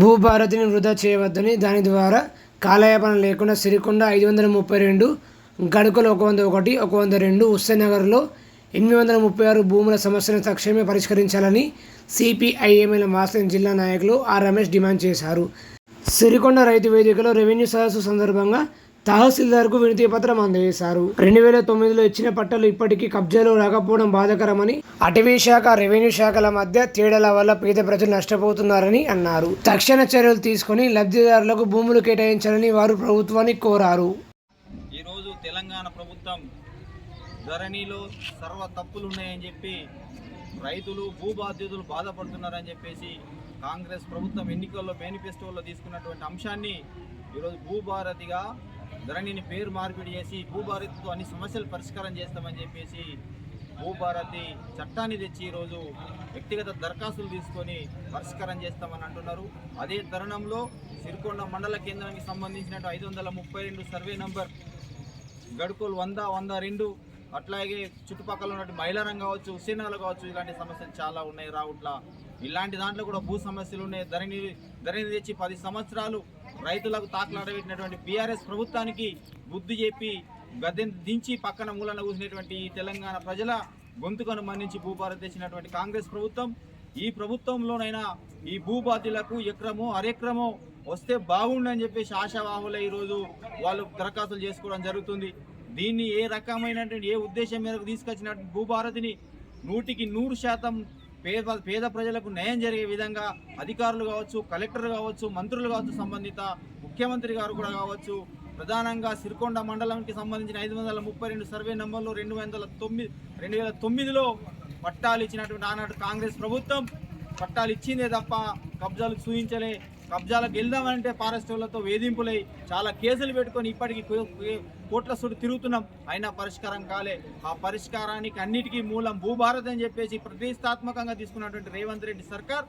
భూభారతిని వృధా చేయవద్దని దాని ద్వారా కాలయాపన లేకుండా సిరికొండ ఐదు వందల ముప్పై రెండు గడుకలు ఒక వంద ఒకటి ఒక వంద రెండు హుస్సేనగర్లో ఎనిమిది వందల ముప్పై ఆరు భూముల సమస్యను తక్షణమే పరిష్కరించాలని సిపిఐఎంఎల్ మాస్టర్ జిల్లా నాయకులు ఆర్ రమేష్ డిమాండ్ చేశారు. సిరికొండ రైతు వేదికలో రెవెన్యూ సదస్సు సందర్భంగా తహసీల్దార్కు వినతి పత్రం అందజేశారు. రెండు వేల తొమ్మిదిలో ఇచ్చిన పట్టాలు ఇప్పటికీ కబ్జాలో రాకపోవడం బాధకరమని అటవీ శాఖ రెవెన్యూ శాఖల మధ్య తేడాల వల్ల పేద ప్రజలు నష్టపోతున్నారని అన్నారు. తక్షణ చర్యలు తీసుకొని లబ్ధిదారులకు భూములు కేటాయించాలని వారు ప్రభుత్వాన్ని కోరారు. ఈరోజు తెలంగాణ ప్రభుత్వం ధరణిలో సర్వ తప్పులు ఉన్నాయని చెప్పి రైతులు భూబాధ్యతలు బాధపడుతున్నారని చెప్పేసి కాంగ్రెస్ ప్రభుత్వం ఎన్నికల్లో మేనిఫెస్టోలో తీసుకున్నటువంటి అంశాన్ని ఈరోజు భూభారతిగా ధరణిని పేరు మార్పిడి చేసి భూభారతితో అన్ని సమస్యలు పరిష్కారం చేస్తామని చెప్పేసి భూభారతి చట్టాన్ని తెచ్చి ఈరోజు వ్యక్తిగత దరఖాస్తులు తీసుకొని పరిష్కారం చేస్తామని అంటున్నారు. అదే తరుణంలో సిరికొండ మండల కేంద్రానికి సంబంధించినట్టు ఐదు వందల ముప్పై రెండు సర్వే నంబర్ గడుకోలు వంద వంద రెండు అట్లాగే చుట్టుపక్కల ఉన్నటువంటి మైలారం కావచ్చు హుసేనాలు కావచ్చు ఇలాంటి సమస్యలు చాలా ఉన్నాయి. రావుట్ల ఇలాంటి దాంట్లో కూడా భూ సమస్యలు ఉన్నాయి. ధరణి ధరణి తెచ్చి పది సంవత్సరాలు రైతులకు తాకలాడబెట్టినటువంటి బీఆర్ఎస్ ప్రభుత్వానికి బుద్ధి చెప్పి గద్దె దించి పక్కన మూలన కూసినటువంటి ఈ తెలంగాణ ప్రజల గొంతుకను మన్నించి భూభారత్ తెచ్చినటువంటి కాంగ్రెస్ ప్రభుత్వం ఈ ప్రభుత్వంలోనైనా ఈ భూబాధ్యులకు ఎక్రమో అరెక్రమో వస్తే బాగుండని చెప్పేసి ఆశావాహులే ఈరోజు వాళ్ళు దరఖాస్తులు చేసుకోవడం జరుగుతుంది. దీన్ని ఏ రకమైనటువంటి ఏ ఉద్దేశం మేరకు తీసుకొచ్చినటువంటి భూభారతిని నూటికి నూరు శాతం పేద పేద ప్రజలకు న్యాయం జరిగే విధంగా అధికారులు కావచ్చు కలెక్టర్ కావచ్చు మంత్రులు కావచ్చు సంబంధిత ముఖ్యమంత్రి గారు కూడా కావచ్చు ప్రధానంగా సిరికొండ మండలానికి సంబంధించిన ఐదు వందల ముప్పై రెండు సర్వే నెంబర్లో రెండు వందల తొమ్మిది రెండు వేల తొమ్మిదిలో పట్టాలు ఇచ్చినటువంటి ఆనాడు కాంగ్రెస్ ప్రభుత్వం పట్టాలు ఇచ్చిందే తప్ప కబ్జాలు చూపించలే కబ్జాలకు వెళ్దామంటే ఫారెస్ట్ వాళ్ళతో వేధింపులై చాలా కేసులు పెట్టుకొని ఇప్పటికీ కోట్ల చుట్టూ తిరుగుతున్నాం. అయినా పరిష్కారం కాలే. ఆ పరిష్కారానికి అన్నిటికీ మూలం భూభారత్ అని చెప్పేసి ప్రతిష్టాత్మకంగా తీసుకున్నటువంటి రేవంత్ రెడ్డి సర్కార్.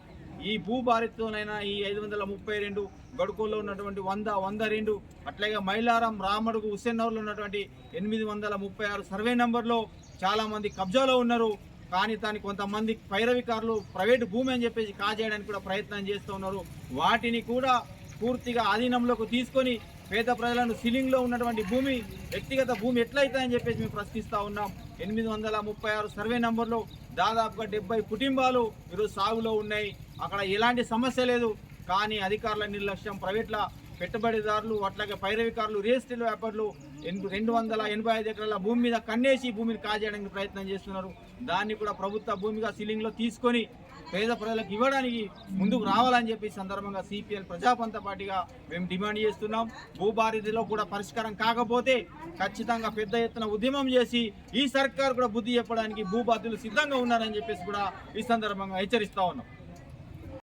ఈ భూభారత్తోనైనా ఈ ఐదు వందల ముప్పై రెండు గడుకోలో ఉన్నటువంటి వంద వంద రెండు అట్లాగే మైలారం రామడుగు హుస్సేన్నవర్లో ఉన్నటువంటి ఎనిమిది వందల ముప్పై ఆరు సర్వే నెంబర్లో చాలామంది కబ్జాలో ఉన్నారు. కానీ దాని కొంతమంది పైరవికారులు ప్రైవేటు భూమి అని చెప్పేసి కాజేయడానికి కూడా ప్రయత్నం చేస్తూ ఉన్నారు. వాటిని కూడా పూర్తిగా ఆధీనంలోకి తీసుకొని పేద ప్రజలను సీలింగ్లో ఉన్నటువంటి భూమి వ్యక్తిగత భూమి ఎట్లయితాయని చెప్పేసి మేము ప్రశ్నిస్తూ ఉన్నాం. ఎనిమిది వందల ముప్పై ఆరు సర్వే నంబర్లో దాదాపుగా డెబ్బై కుటుంబాలు ఈరోజు సాగులో ఉన్నాయి. అక్కడ ఎలాంటి సమస్య లేదు. కానీ అధికారుల నిర్లక్ష్యం ప్రైవేట్ల పెట్టుబడిదారులు అట్లాగే పైరవికారులు రియల్ ఎస్టేట్ వ్యాపారులు ఎనిమిది రెండు వందల ఎనభై ఐదు ఎకరాల భూమి మీద కన్నేసి భూమిని కాజేయడానికి ప్రయత్నం చేస్తున్నారు. దాన్ని కూడా ప్రభుత్వ భూమిగా సీలింగ్లో తీసుకొని పేద ప్రజలకు ఇవ్వడానికి ముందుకు రావాలని చెప్పి సందర్భంగా సిపిఎల్ ప్రజాపంత పార్టీగా మేము డిమాండ్ చేస్తున్నాం. భూభారతిలో కూడా పరిష్కారం కాకపోతే ఖచ్చితంగా పెద్ద ఎత్తున ఉద్యమం చేసి ఈ సర్కార్ కూడా బుద్ధి చెప్పడానికి భూబాధ్యులు సిద్ధంగా ఉన్నారని చెప్పేసి కూడా ఈ సందర్భంగా హెచ్చరిస్తా ఉన్నాం.